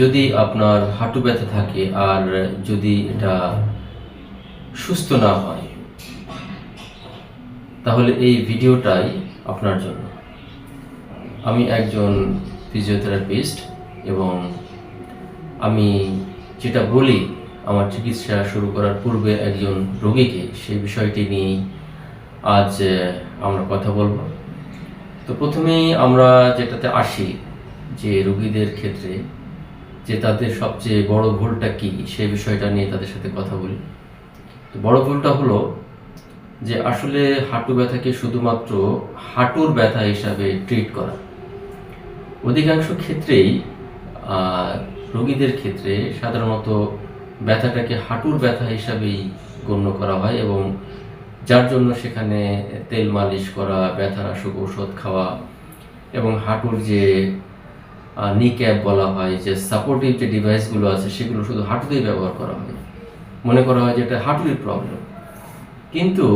যদি আপনার হাঁটু ব্যথা থাকে আর যদি এটা সুস্থ না হয়, তাহলে এই ভিডিওটাই আপনার জন্য। আমি একজন ফিজিওথেরাপিস্ট এবং আমি যেটা বলি, আমার চিকিৎসা শুরু করার পূর্বে একজন রোগীকে সেই বিষয়টি নিয়েই আজ আমরা কথা বলব। তো প্রথমেই আমরা যেটাতে আসি, যে রোগীদের ক্ষেত্রে যে তাদের সবচেয়ে বড় ভুলটা কি? সেই বিষয়টা নিয়ে তাদের সাথে কথা বলি। বড় ভুলটা হলো যে আসলে হাঁটু ব্যথাকে শুধুমাত্র হাঁটুর ব্যথা হিসাবে ট্রিট করা। অধিকাংশ ক্ষেত্রেই রোগীদের ক্ষেত্রে সাধারণত ব্যথাটাকে হাঁটুর ব্যথা হিসাবেই গণ্য করা হয় এবং যার জন্য সেখানে তেল মালিশ করা ব্যথানাশক ওষুধ খাওয়া এবং হাঁটুর যে নি ক্যাপ বলা হয়, যে সাপোর্টিভ যে ডিভাইসগুলো আছে, সেগুলো শুধু হাঁটুতেই ব্যবহার করা হয়। মনে করা হয় যে এটা হাঁটুরই প্রবলেম কিন্তু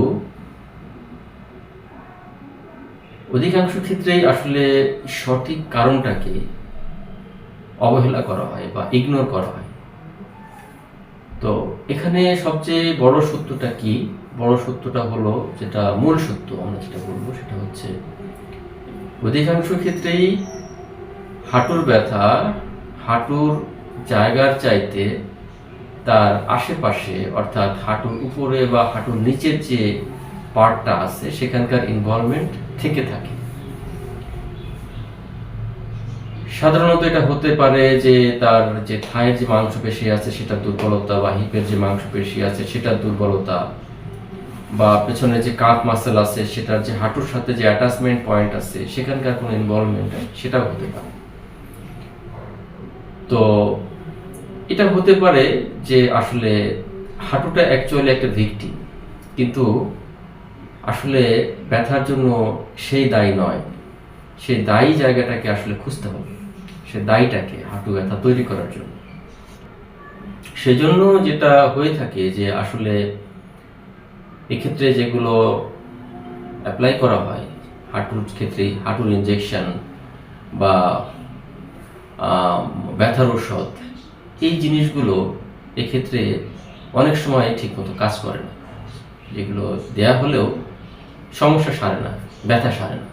অধিকাংশ ক্ষেত্রেই আসলে সঠিক কারণটাকে অবহেলা করা হয় বা ইগনোর করা হয়। তো এখানে সবচেয়ে বড় সত্যটা কি? বড় সত্যটা হলো যেটা মূল সত্য, আমরা যেটা বলব সেটা হচ্ছে অধিকাংশ ক্ষেত্রেই হাঁটুর ব্যথা হাঁটুর জায়গার চাইতে তার আশেপাশে, অর্থাৎ হাঁটুর উপরে বা হাঁটুর নিচের যে পার্টটা আছে, সেখানকার ইনভলভমেন্ট থেকে থাকে। সাধারণত এটা হতে পারে যে তার যে থায়ের যে মাংসপেশি আছে, সেটার দুর্বলতা বা হিপের যে মাংসপেশি আছে, সেটার দুর্বলতা বা পেছনে যে কাঁধ মাসেল আছে, সেটার যে হাঁটুর সাথে যে অ্যাটাচমেন্ট পয়েন্ট আছে, সেখানকার কোনো ইনভলভমেন্ট সেটাও হতে পারে। তো এটা হতে পারে যে আসলে হাঁটুটা অ্যাকচুয়ালি একটা ভিকটিম কিন্তু আসলে ব্যথার জন্য সেই দায়ী নয়। সেই দায়ী জায়গাটাকে আসলে খুঁজতে হবে। সে দায়ীটাকে হাঁটু ব্যথা তৈরি করার জন্য। সেজন্য যেটা হয়ে থাকে যে আসলে এক্ষেত্রে যেগুলো অ্যাপ্লাই করা হয়, হাঁটুর ক্ষেত্রে হাঁটুর ইনজেকশন বা ব্যথার ঔষধ, এই জিনিসগুলো এক্ষেত্রে অনেক সময় ঠিকমতো কাজ করে না। যেগুলো দেয়া হলেও সমস্যা সারে না, ব্যথা সারে না।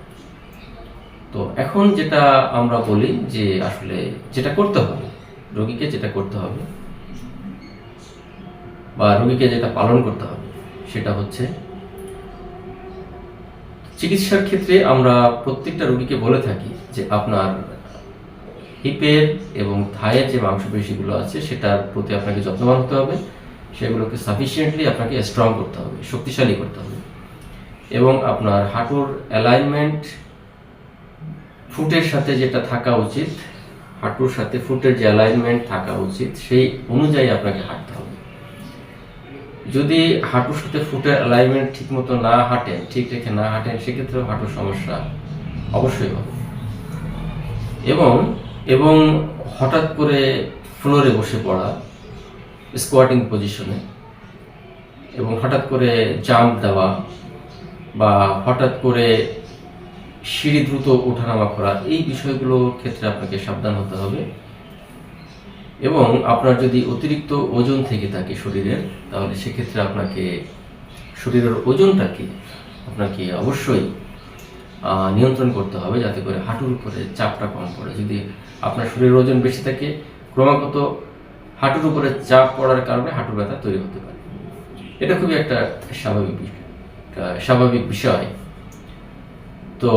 তো এখন যেটা আমরা বলি যে আসলে যেটা করতে হবে, রোগীকে যেটা করতে হবে বা রোগীকে যেটা পালন করতে হবে, সেটা হচ্ছে চিকিৎসার ক্ষেত্রে আমরা প্রত্যেকটা রোগীকে বলে থাকি যে আপনার হিপের এবং থায়ের যে মাংসপেশিগুলো আছে, সেটার প্রতি আপনাকে যত্নবান হতে হবে। সেগুলোকে সাফিসিয়েন্টলি আপনাকে স্ট্রং করতে হবে, শক্তিশালী করতে হবে। এবং আপনার হাঁটুর অ্যালাইনমেন্ট ফুটের সাথে যেটা থাকা উচিত, হাঁটুর সাথে ফুটের যে অ্যালাইনমেন্ট থাকা উচিত, সেই অনুযায়ী আপনাকে হাঁটতে হবে। যদি হাঁটুর সাথে ফুটের অ্যালাইনমেন্ট ঠিক মতো না হাঁটেন, ঠিক রেখে না হাঁটেন, সেক্ষেত্রেও হাঁটুর সমস্যা অবশ্যই হবে। এবং এবং হঠাৎ করে ফ্লোরে বসে পড়া স্কোয়াটিং পজিশনে এবং হঠাৎ করে জাম্প দেওয়া বা হঠাৎ করে সিঁড়ি দ্রুত ওঠানামা করা, এই বিষয়গুলোর ক্ষেত্রে আপনাকে সাবধান হতে হবে। এবং আপনার যদি অতিরিক্ত ওজন থেকে থাকে শরীরের, তাহলে সেক্ষেত্রে আপনাকে শরীরের ওজনটাকে আপনাকে অবশ্যই নিয়ন্ত্রণ করতে হবে যাতে করে হাঁটুর উপরে চাপটা কম পড়ে। যদি আপনার শরীরের ওজন বেশি থাকে, ক্রমাগত হাঁটুর উপরে চাপ পড়ার কারণে হাঁটুর ব্যথা তৈরি হতে পারে। এটা খুবই একটা স্বাভাবিক স্বাভাবিক বিষয়। তো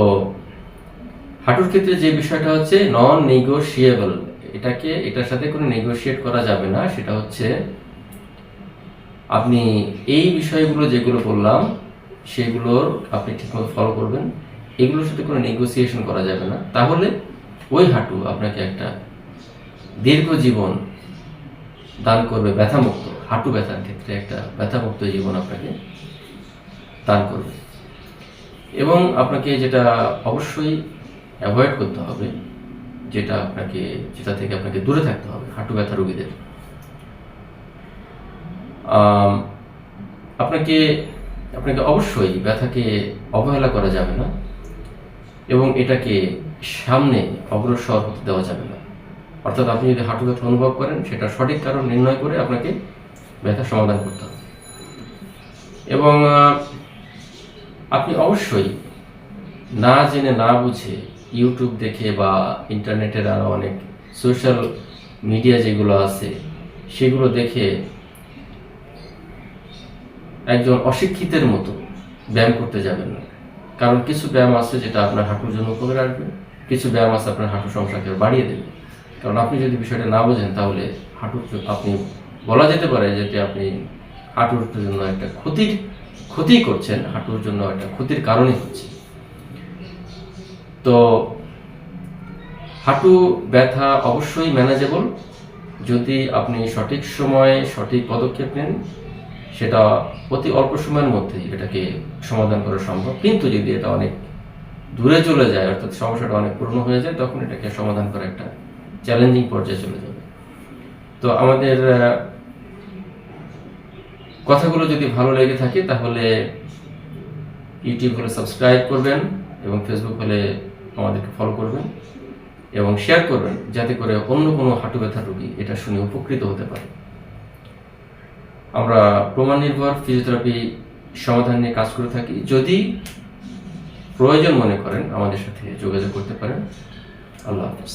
হাঁটুর ক্ষেত্রে যে বিষয়টা হচ্ছে নন নেগোশিয়েবল এটাকে, এটার সাথে কোনো নেগোশিয়েট করা যাবে না। সেটা হচ্ছে, আপনি এই বিষয়গুলো যেগুলো বললাম, সেগুলোর আপনি ঠিকমতো ফলো করবেন। এগুলোর সাথে কোনো নেগোসিয়েশন করা যাবে না। তাহলে ওই হাঁটু আপনাকে একটা দীর্ঘ জীবন দান করবে, ব্যথামুক্ত, হাঁটু ব্যথার ক্ষেত্রে একটা ব্যথামুক্ত জীবন আপনাকে দান করবে। এবং আপনাকে যেটা অবশ্যই অ্যাভয়েড করতে হবে, যেটা আপনাকে, যেটা থেকে আপনাকে দূরে থাকতে হবে, হাঁটু ব্যথা রোগীদের। আপনাকে আপনাকে অবশ্যই ব্যথাকে অবহেলা করা যাবে না। এবং এটাকে সামনে অগ্রসর হতে দেওয়া যাবে না। অর্থাৎ আপনি যদি হাঁটু ব্যথা অনুভব করেন সেটা সঠিক কারণ নির্ণয় করে আপনাকে ব্যথা সমাধান করতে হবে। এবং আপনি অবশ্যই না জেনে না বুঝে ইউটিউব দেখে বা ইন্টারনেটের আরও অনেক সোশ্যাল মিডিয়া যেগুলো আছে, সেগুলো দেখে একজন অশিক্ষিতের মতো ব্যায়াম করতে যাবেন না। কারণ কিছু ব্যায়াম আছে যেটা আপনার হাঁটুর জন্য করে আসবে, কিছু ব্যায়াম আছে আপনার হাঁটু সমস্যাকে বাড়িয়ে দেবে। কারণ আপনি যদি বিষয়টা না বোঝেন, তাহলে হাঁটুর আপনি বলা যেতে পারে যেটা আপনি হাঁটুর জন্য একটা ক্ষতির ক্ষতি করছেন, হাঁটুর জন্য একটা ক্ষতির কারণই হচ্ছে। তো হাঁটু ব্যথা অবশ্যই ম্যানেজেবল যদি আপনি সঠিক সময়ে সঠিক পদক্ষেপ নেন সেটা অতি অল্প সময়ের মধ্যেই এটাকে সমাধান করা সম্ভব। কিন্তু যদি এটা অনেক দূরে চলে যায়, অর্থাৎ সমস্যাটা অনেক পুরনো হয়ে যায়, তখন এটাকে সমাধান করা একটা চ্যালেঞ্জিং পর্যায়ে চলে যাবে। তো আমাদের কথাগুলো যদি ভালো লেগে থাকে, তাহলে ইউটিউব হলে সাবস্ক্রাইব করবেন এবং ফেসবুক হলে আমাদেরকে ফলো করবেন এবং শেয়ার করবেন, যাতে করে অন্য কোনো হাঁটু ব্যথা রুগী এটা শুনে উপকৃত হতে পারে। আমরা প্রমাণ নির্ভর ফিজিওথেরাপি সমাধান নিয়ে কাজ করে থাকি। যদি প্রয়োজন মনে করেন আমাদের সাথে যোগাযোগ করতে পারেন। আল্লাহ হাফিজ।